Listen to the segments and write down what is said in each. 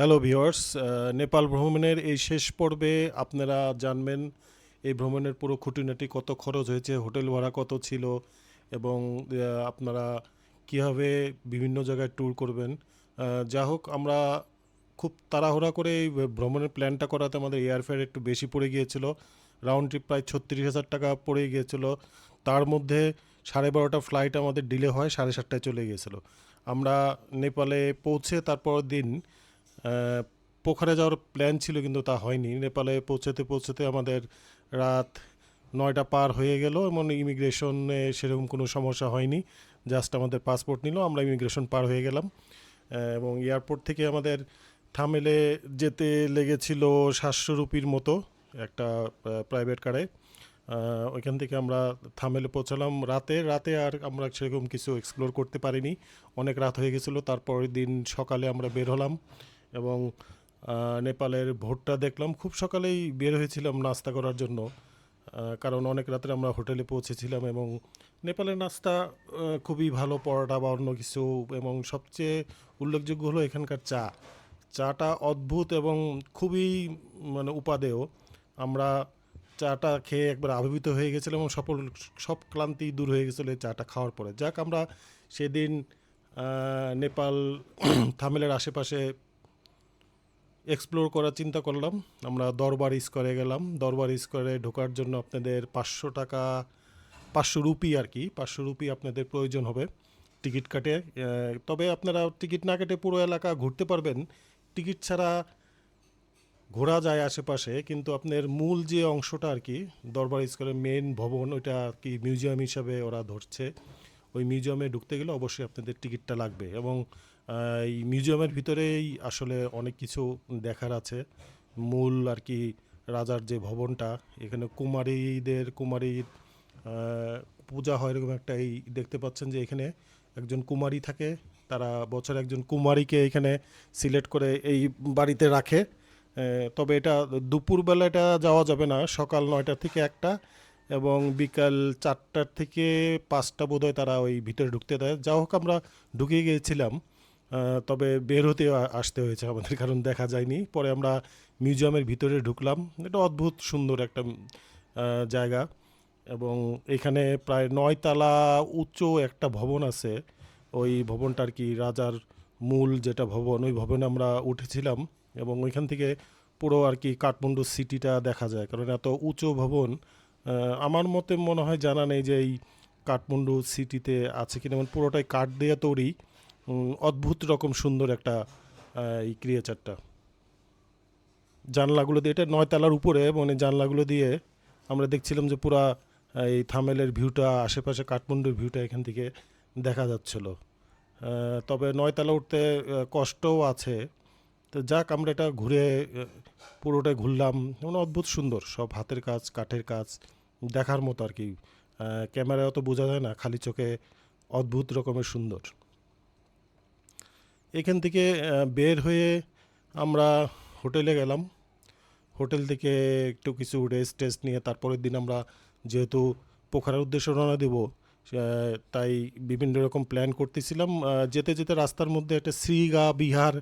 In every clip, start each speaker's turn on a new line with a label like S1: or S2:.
S1: Hello viewers Nepal ভ্রমণের এই শেষ পর্বে আপনারা জানবেন এই ভ্রমণের পুরো খুঁটিনাটি কত খরচ হয়েছে, হোটেল ভাড়া কত ছিল এবং আপনারা কীভাবে বিভিন্ন জায়গায় ট্যুর করবেন। যা হোক, আমরা খুব তাড়াহুড়া করে এই ভ্রমণের প্ল্যানটা করাতে আমাদের এয়ারফেয়ার একটু বেশি পড়ে গিয়েছিল। রাউন্ড ট্রিপ প্রায় ছত্রিশ হাজার টাকা পড়ে গিয়েছিল। তার মধ্যে সাড়ে বারোটা ফ্লাইট আমাদের ডিলে হয়, সাড়ে সাতটায় চলে গিয়েছিল। আমরা নেপালে পৌঁছে তারপর দিন পোখরা যাওয়ার প্ল্যান ছিল কিন্তু তা হয়নি। নেপালে পৌঁছাতে পৌঁছাতে আমাদের রাত নয়টা পার হয়ে গেল এবং ইমিগ্রেশনে সেরকম কোনো সমস্যা হয়নি। জাস্ট আমাদের পাসপোর্ট নিল, আমরা ইমিগ্রেশন পার হয়ে গেলাম। এবং এয়ারপোর্ট থেকে আমাদের থামেলে যেতে লেগেছিল সাতশো রুপির মতো একটা প্রাইভেট কারে ওইখান থেকে আমরা থামেলে পৌঁছালাম রাতে। রাতে আর আমরা সেরকম কিছু এক্সপ্লোর করতে পারিনি। অনেক রাত হয়ে গেছিল, তারপরের দিন সকালে আমরা বের হলাম। এবং নেপালের ভোটটা দেখলাম। খুব সকালেই বের হয়েছিলাম নাস্তা করার জন্য কারণ অনেক রাত্রে আমরা হোটেলে পৌঁছেছিলাম এবং নেপালের নাস্তা খুবই ভালো পরোটা বা অন্য কিছু এবং সবচেয়ে উল্লেখযোগ্য হলো এখানকার চা। চাটা অদ্ভুত এবং খুবই মানে উপাদেয়। আমরা চাটা খেয়ে একবার আবির্ভূত হয়ে গেছিলাম এবং সফল, সব ক্লান্তি দূর হয়ে গেছিল এই চাটা খাওয়ার পরে। যাক, আমরা সেদিন নেপাল, থামেলের আশেপাশে এক্সপ্লোর করার চিন্তা করলাম। আমরা দরবার স্কোয়ারে গেলাম। দরবার স্কোয়ারে ঢোকার জন্য আপনাদের পাঁচশো টাকা, পাঁচশো রুপি আর কি, পাঁচশো রুপি আপনাদের প্রয়োজন হবে। টিকিট কাটে তবে আপনারা টিকিট না কেটে পুরো এলাকা ঘুরতে পারবেন। টিকিট ছাড়া ঘোরা যায় আশেপাশে, কিন্তু আপনার মূল যে অংশটা আর কি, দরবার স্কোয়ারের মেন ভবন, ওইটা আর কি মিউজিয়াম হিসাবে ওরা ধরছে। ওই মিউজিয়ামে ঢুকতে গেলে অবশ্যই আপনাদের টিকিটটা লাগবে এবং এই মিউজিয়ামের ভিতরেই আসলে অনেক কিছু দেখার আছে। মূল আর কি রাজার যে ভবনটা, এখানে কুমারীদের, কুমারীর পূজা হয় এরকম একটা এই দেখতে পাচ্ছেন যে এখানে একজন কুমারী থাকে, তারা বছরে একজন কুমারীকে এখানে সিলেক্ট করে এই বাড়িতে রাখে। তবে এটা দুপুরবেলা এটা যাওয়া যাবে না, সকাল নয়টা থেকে একটা এবং বিকাল চারটার থেকে পাঁচটা বোধহয় তারা ওই ভিতরে ঢুকতে দেয়। যা হোক, আমরা ঢুকে গিয়েছিলাম। তবে বের হতে আসতে হয়েছে আমাদের, কারণ দেখা যায়নি। পরে আমরা মিউজিয়ামের ভিতরে ঢুকলাম। এটা অদ্ভুত সুন্দর একটা জায়গা। এবং এখানে প্রায় নয়তলা উঁচু একটা ভবন আছে। ওই ভবনটা আর কি রাজার মূল যেটা ভবন, ওই ভবনে আমরা উঠেছিলাম। এবং ওইখান থেকে পুরো আর কি কাঠমান্ডু সিটিটা দেখা যায়। কারণ এত উঁচু ভবন আমার মতে মনে হয় জানা নেই যে এই কাঠমান্ডু সিটিতে আছে কিনা। মানে পুরোটাই কাঠ দিয়ে তৈরি। অদ্ভুত রকম সুন্দর একটা এই ক্রিয়েচারটা জানলাগুলো দিয়ে এটা নয়তলার উপরে মানে জানলাগুলো দিয়ে আমরা দেখছিলাম যে পুরা এই থামেলের ভিউটা আশেপাশে কাঠমান্ডুর ভিউটা এখান থেকে দেখা যাচ্ছিল। তবে নয়তলা উঠতে কষ্টও আছে। তো যাক আমরা এটা ঘুরে আহ, পুরোটাই ঘুরলাম। মানে অদ্ভুত সুন্দর সব হাতের কাজ কাঠের কাজ দেখার মতো আর কি। আহ, ক্যামেরায় অত বোঝা যায় না খালি চোখে অদ্ভুত রকমের সুন্দর। এখান থেকে বের হয়ে আমরা হোটেলে গেলাম। হোটেল থেকে একটু কিছু রেস্ট টেস্ট নিয়ে তারপরের দিন আমরা যেহেতু পোখারার উদ্দেশ্যে রওনা দেব তাই বিভিন্ন রকম প্ল্যান করতেছিলাম। যেতে যেতে রাস্তার মধ্যে একটা শ্রীগা বিহার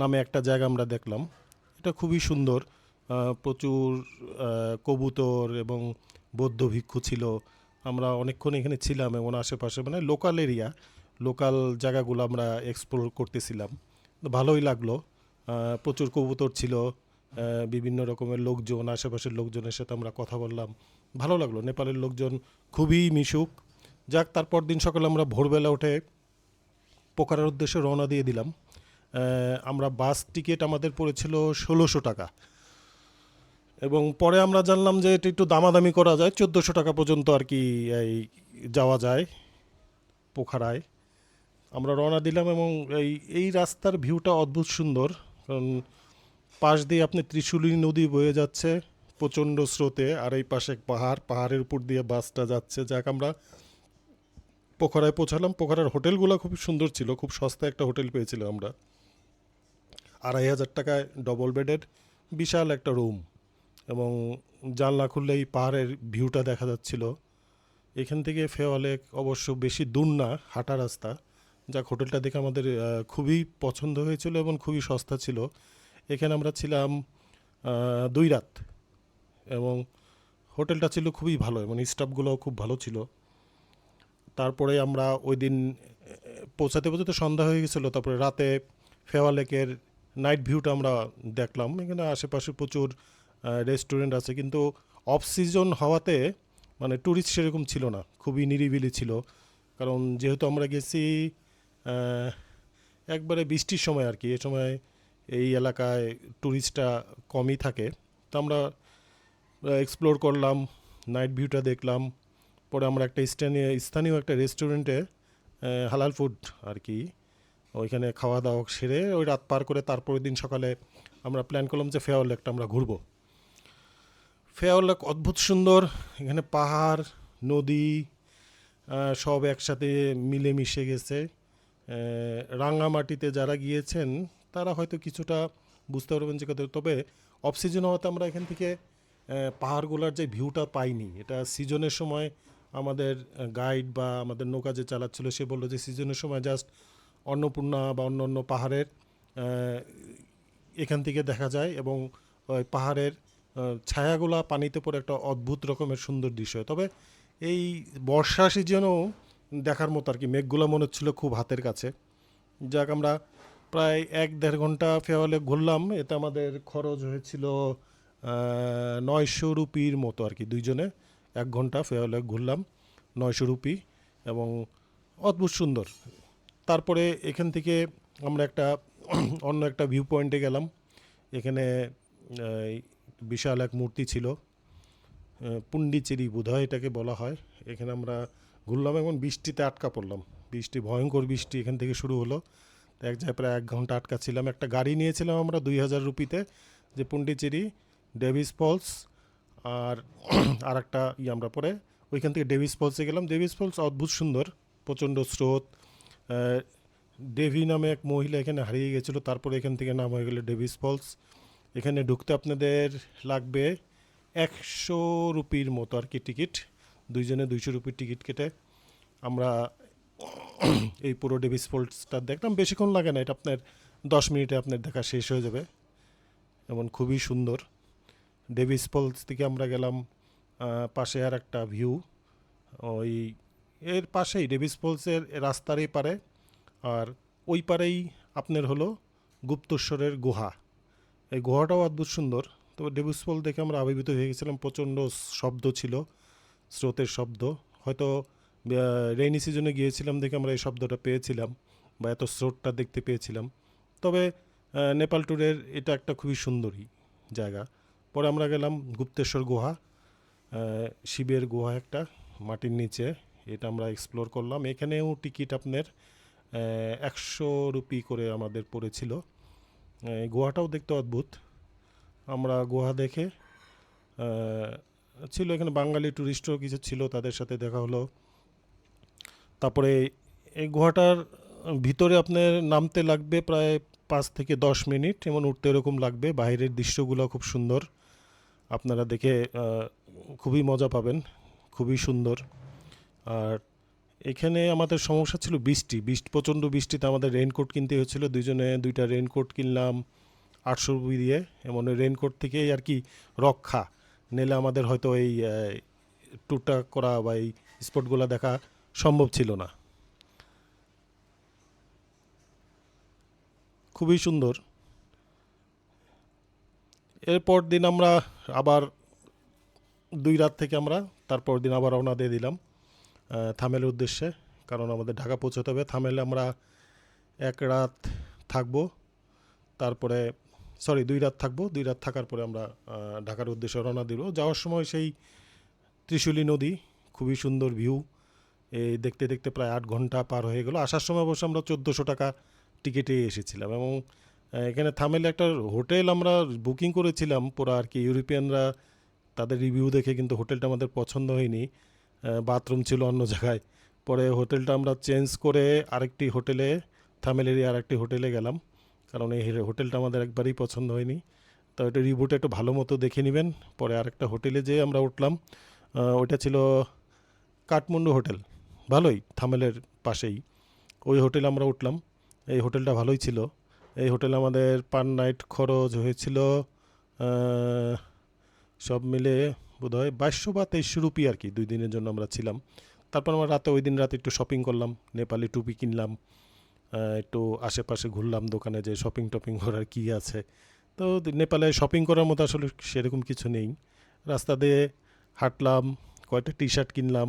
S1: নামে একটা জায়গা আমরা দেখলাম। এটা খুবই সুন্দর। প্রচুর কবুতর এবং বৌদ্ধ ভিক্ষু ছিল। আমরা অনেকক্ষণ এখানে ছিলাম এবং আশেপাশে মানে লোকাল এরিয়া লোকাল জায়গাগুলো আমরা এক্সপ্লোর করতেছিলাম। ভালোই লাগল। প্রচুর কবুতর ছিল। বিভিন্ন রকমের লোকজন, আশেপাশের লোকজনের সাথে আমরা কথা বললাম। ভালো লাগল। নেপালের লোকজন খুবই মিশুক। যাক, তারপর দিন সকালে আমরা ভোরবেলা উঠে পোকারার উদ্দেশ্যে রওনা দিয়ে দিলাম। আমরা বাস টিকিট আমাদের পড়েছিল ষোলোশো টাকা। এবং পরে আমরা জানলাম যে এটা একটু দামাদামি করা যায়। চোদ্দোশো টাকা পর্যন্ত আর কি এই যাওয়া যায় পোখারায়। আমরা রওনা দিলাম এবং এই এই রাস্তার ভিউটা অদ্ভুত সুন্দর। কারণ পাশ দিয়ে আপনি ত্রিশূলী নদী বয়ে যাচ্ছে প্রচণ্ড স্রোতে, আর এই পাশে পাহাড়। পাহাড়ের উপর দিয়ে বাসটা যাচ্ছে। যাক, আমরা পোখরায় পৌঁছালাম। পোখরার হোটেলগুলো খুব সুন্দর ছিল। খুব সস্তা একটা হোটেল পেয়েছিলাম আমরা। আড়াই হাজার টাকায় ডবল বেডের বিশাল একটা রুম এবং জানলা খুললেই পাহাড়ের ভিউটা দেখা যাচ্ছিল। এখান থেকে ফেওয়ালে অবশ্য বেশি দূর না, হাঁটা রাস্তা। যাক, হোটেলটা দেখে আমাদের খুবই পছন্দ হয়েছিল এবং খুবই সস্তা ছিল। এখানে আমরা ছিলাম দুই রাত। এবং হোটেলটা ছিল খুবই ভালো এবং স্টাফগুলোও খুব ভালো ছিল। তারপরে আমরা ওই দিন পৌঁছাতে পৌঁছাতে সন্ধ্যা হয়ে গেছিল। তারপরে রাতে ফেওয়া লেকের নাইট ভিউটা আমরা দেখলাম। এখানে আশেপাশে প্রচুর রেস্টুরেন্ট আছে। কিন্তু অফ সিজন হওয়াতে মানে ট্যুরিস্ট সেরকম ছিল না। খুবই নিরিবিলি ছিল। কারণ যেহেতু আমরা গেছি একবারে বৃষ্টির সময় আর কি। এ সময় এই এলাকায় ট্যুরিস্টটা কমই থাকে। তো আমরা এক্সপ্লোর করলাম নাইট ভিউটা দেখলাম। পরে আমরা একটা স্থানীয় স্থানীয় একটা রেস্টুরেন্টে হালাল ফুড আর কি, ওইখানে খাওয়া দাওয়া সেরে ওই রাত পার করে তারপরের দিন সকালে আমরা প্ল্যান করলাম যে ফেয়ার লেকটা আমরা ঘুরবো। ফেয়ার লেক অদ্ভুত সুন্দর, এখানে পাহাড়, নদী সব একসাথে মিলে মিশে গেছে। রাঙামাটিতে যারা গিয়েছেন, তারা হয়তো কিছুটা বুঝতে পারবেন যে কত তবে অফ সিজন হওয়াতে আমরা এখান থেকে পাহাড়গুলোর যে ভিউটা পাইনি, এটা সিজনের সময় আমাদের গাইড বা আমাদের নৌকা যে চালাচ্ছিল, সে বলল যে সিজনের সময় জাস্ট অন্নপূর্ণা বা অন্য অন্য পাহাড়ের এখান থেকে দেখা যায় এবং ওই পাহাড়ের ছায়াগুলা পানিতে পড়ে একটা অদ্ভুত রকমের সুন্দর দৃশ্য। তবে এই বর্ষা সিজনেও দেখার মতো আর কি। মেঘগুলো মনে হচ্ছিল খুব হাতের কাছে। যাক, আমরা প্রায় এক দেড় ঘণ্টা ফেওয়ালে ঘুরলাম। এতে আমাদের খরচ হয়েছিল নয়শো রুপির মতো আর কি দুইজনে এক ঘণ্টা ফেওয়ালে ঘুরলাম, নয়শো রুপি এবং অদ্ভুত সুন্দর। তারপরে এখান থেকে আমরা একটা অন্য একটা ভিউ পয়েন্টে গেলাম। এখানে বিশাল এক মূর্তি ছিল পুন্ডিচেরি বোধহয় এটাকে বলা হয়। এখানে আমরা ঘুরলাম এবং বৃষ্টিতে আটকা পড়লাম। বৃষ্টি, ভয়ঙ্কর বৃষ্টি এখান থেকে শুরু হলো। তো এক জায়গায় প্রায় এক ঘণ্টা আটকা ছিলাম। একটা গাড়ি নিয়েছিলাম আমরা দুই হাজার রুপিতে, যে পুন্ডিচেরি, ডেভিস ফলস আর আর একটা ই আমরা পরে ওইখান থেকে ডেভিস ফলসে গেলাম। ডেভিস ফলস অদ্ভুত সুন্দর, প্রচণ্ড স্রোত। ডেভি নামে এক মহিলা এখানে হারিয়ে গেছিল, তারপরে এখান থেকে নাম হয়ে গেলো ডেভিস ফলস। এখানে ঢুকতে আপনাদের লাগবে একশো রুপির মতো আর কি টিকিট। দুইজনে দুইশো রুপির টিকিট কেটে আমরা এই পুরো ডেভিস ফলসটা দেখলাম। বেশিক্ষণ লাগে না, এটা আপনার দশ মিনিটে আপনার দেখা শেষ হয়ে যাবে। এবং খুবই সুন্দর। ডেভিস ফলস থেকে আমরা গেলাম পাশে আর একটা ভিউ ওই এর পাশেই ডেভিস ফলসের রাস্তারই পারে। আর ওই পারেই আপনার হলো গুপ্তেশ্বরের গুহা। এই গুহাটাও অদ্ভুত সুন্দর। তবে ডেভিস ফল দেখে আমরা আবির্ভূত হয়ে গেছিলাম, প্রচণ্ড শব্দ ছিল। স্রোতের শব্দ। হয়তো রেইনি সিজনে গিয়েছিলাম দেখে আমরা এই শব্দটা পেয়েছিলাম বা এত স্রোতটা দেখতে পেয়েছিলাম। তবে নেপাল ট্যুরের এটা একটা খুবই সুন্দরী জায়গা। পরে আমরা গেলাম গুপ্তেশ্বর গুহা শিবের গুহা একটা, মাটির নিচে। এটা আমরা এক্সপ্লোর করলাম। এখানেও টিকিট আপনার একশো রুপি করে আমাদের পড়েছিল। গুহাটাও দেখতে অদ্ভুত। আমরা গুহা দেখে ছিল এখানে বাঙালি ট্যুরিস্টও কিছু ছিল, তাদের সাথে দেখা হলো। তারপরে এই গুহাটার ভিতরে আপনার নামতে লাগবে প্রায় পাঁচ থেকে দশ মিনিট এমন উঠতে এরকম লাগবে। বাইরের দৃশ্যগুলো খুব সুন্দর। আপনারা দেখে খুবই মজা পাবেন, খুবই সুন্দর। আর এখানে আমাদের সমস্যা ছিল বৃষ্টি। বৃষ্টি, প্রচণ্ড বৃষ্টিতে আমাদের রেইনকোট কিনতে হয়েছিল। দুজনে দুইটা রেইনকোট কিনলাম, আটশো রুপি দিয়ে। এমন রেনকোট থেকেই আর কি রক্ষা। নিলে আমাদের হয়তো এই ট্যুরটা করা বা এই স্পটগুলো দেখা সম্ভব ছিল না। খুবই সুন্দর। এরপর দিন আমরা আবার দুই রাত থেকে আমরা তারপর দিন আবার রওনা দিয়ে দিলাম থামেলের উদ্দেশ্যে। কারণ আমাদের ঢাকা পৌঁছতে হবে। থামেলে আমরা এক রাত থাকব, তারপরে সরি দুই রাত থাকব। দুই রাত থাকার পরে আমরা ঢাকার উদ্দেশ্যে রওনা দিব। যাওয়ার সময় সেই ত্রিশুলী নদী, খুবই সুন্দর ভিউ এই দেখতে দেখতে প্রায় আট ঘণ্টা পার হয়ে গেল। আসার সময় অবশ্য আমরা চোদ্দোশো টাকা টিকিটে এসেছিলাম এবং এখানে থামেলে একটা হোটেল আমরা বুকিং করেছিলাম পুরো আর কি। ইউরোপিয়ানরা তাদের রিভিউ দেখে কিন্তু হোটেলটা আমাদের পছন্দ হয়নি। বাথরুম ছিল অন্য জায়গায়। পরে হোটেলটা আমরা চেঞ্জ করে আরেকটি হোটেলে থামেলেরই আরেকটি হোটেলে গেলাম। কারণ এই হোটেলটা আমাদের একবারেই পছন্দ হয়নি। তো এটা রিভিউটা একটু ভালো মতো দেখে নেবেন। পরে আরেকটা হোটেলে যেয়ে আমরা উঠলাম। ওইটা ছিল কাঠমান্ডু হোটেল। ভালোই থামেলের পাশেই। ওই হোটেলে আমরা উঠলাম। এই হোটেলটা ভালোই ছিল। এই হোটেলে আমাদের পার নাইট খরচ হয়েছিল সব মিলে বোধহয় বাইশশো বা তেইশশো রুপি আর কি দুই দিনের জন্য আমরা ছিলাম। তারপর আমরা রাতে, ওই দিন রাতে একটু শপিং করলাম। নেপালি টুপি কিনলাম। একটু আশেপাশে ঘুরলাম দোকানে যে শপিং টপিং করার কী আছে। তো নেপালে শপিং করার মতো আসলে সেরকম কিছু নেই। রাস্তা দিয়ে হাঁটলাম, কয়েকটা টি শার্ট কিনলাম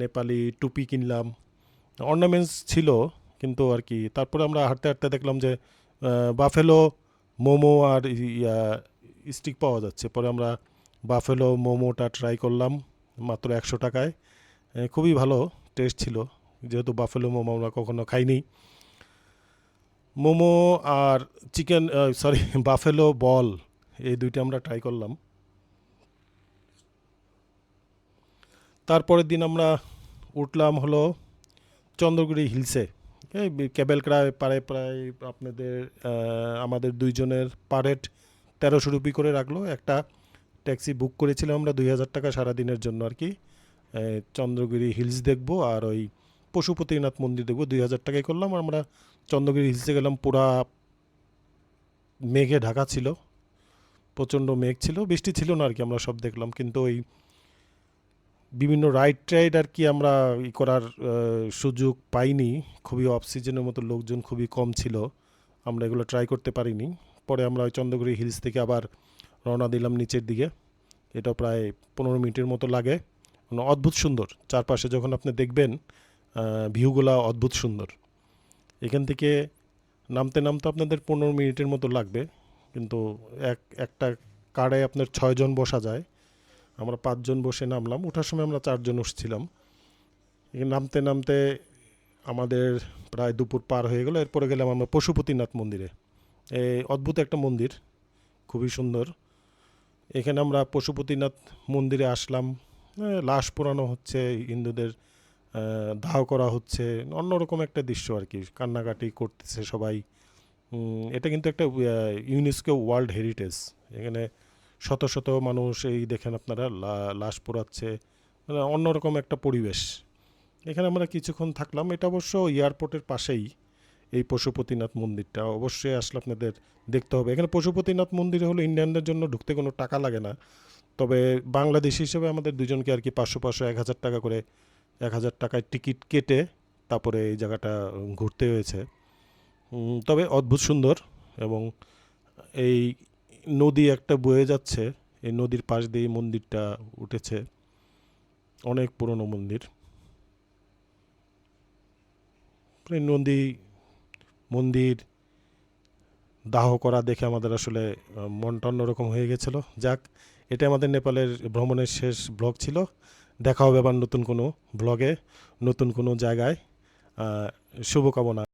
S1: নেপালি টুপি কিনলাম। অর্নামেন্টস ছিল, কিন্তু আর কি। তারপরে আমরা হাঁটতে হাঁটতে দেখলাম যে বাফেলো মোমো আর স্টিক পাওয়া যাচ্ছে। পরে আমরা বাফেলো মোমোটা ট্রাই করলাম, মাত্র একশো টাকায়। খুবই ভালো টেস্ট ছিল। যেহেতু বাফেলো মোমো আমরা কখনো খাইনি। মোমো আর চিকেন সরি বাফেলো বল, এই দুইটা আমরা ট্রাই করলাম। তারপরের দিন আমরা উঠলাম হলো চন্দ্রগুড়ি হিলসে। এই কেবেল ক্রায় পারে প্রায় আপনাদের আমাদের দুইজনের পার হেড তেরোশো রুপি করে রাখল। একটা ট্যাক্সি বুক করেছিলাম আমরা দুই হাজার টাকা সারাদিনের জন্য আর কি। চন্দ্রগিরি হিলস দেখব আর ওই পশুপতিনাথ মন্দির দেখব, দুই হাজার টাকায় করলাম। আমরা চন্দ্রগিরি হিলসে গেলাম, পুরা মেঘে ঢাকা ছিল, প্রচণ্ড মেঘ ছিল, বৃষ্টি ছিল না আর কি আমরা সব দেখলাম। কিন্তু ওই বিভিন্ন রাইড টাইড আর কি আমরা ই করার সুযোগ পাইনি। খুবই অফ সিজনের মতো লোকজন খুবই কম ছিল। আমরা এগুলো ট্রাই করতে পারিনি। পরে আমরা ওই চন্দ্রগিরি হিলস থেকে আবার রওনা দিলাম নিচের দিকে। এটা প্রায় পনেরো মিনিটের মতো লাগে। মানে অদ্ভুত সুন্দর। চারপাশে যখন আপনি দেখবেন ভিউগুলা অদ্ভুত সুন্দর। এখান থেকে নামতে নামতে আপনাদের পনেরো মিনিটের মতো লাগবে, কিন্তু এক, একটা কারে আপনার ছয়জন বসা যায়। আমরা পাঁচজন বসে নামলাম ওঠার সময় আমরা চারজন উঠছিলাম। নামতে নামতে আমাদের প্রায় দুপুর পার হয়ে গেল, এরপরে গেলাম আমরা পশুপতিনাথ মন্দিরে। এই অদ্ভুত একটা মন্দির, খুবই সুন্দর। এখানে আমরা পশুপতিনাথ মন্দিরে আসলাম লাশ পোড়ানো হচ্ছে, হিন্দুদের দাহ করা হচ্ছে, অন্যরকম একটা দৃশ্য আর কি, কান্নাকাটি করতেছে সবাই। এটা কিন্তু একটা ইউনেস্কো ওয়ার্ল্ড হেরিটেজ এখানে শত শত মানুষ এই দেখেন আপনারা লাশ পোড়াচ্ছে মানে অন্যরকম একটা পরিবেশ। এখানে আমরা কিছুক্ষণ থাকলাম, এটা অবশ্য এয়ারপোর্টের পাশেই, এই পশুপতিনাথ মন্দিরটা। অবশ্যই আসলে আপনাদের দেখতে হবে। এখানে পশুপতিনাথ মন্দিরে হলো ইন্ডিয়ানদের জন্য ঢুকতে কোনো টাকা লাগে না। তবে বাংলাদেশ হিসেবে আমাদের দুজনকে আর কি পাঁচশো পাঁচশো এক হাজার টাকা করে এক হাজার টাকায় টিকিট কেটে তারপরে এই জায়গাটা ঘুরতে হয়েছে। তবে অদ্ভুত সুন্দর এবং এই নদী একটা বয়ে যাচ্ছে। এই নদীর পাশ দিয়ে মন্দিরটা উঠেছে। অনেক পুরনো মন্দির। নদী, মন্দির দাহ করা দেখে আমাদের আসলে মনটা অন্যরকম হয়ে গেছিল। যাক এটা আমাদের নেপালের ভ্রমণের শেষ ব্লগ ছিল। দেখা হবে আবার নতুন কোনো ব্লগে নতুন কোনো জায়গায়। শুভকামনা।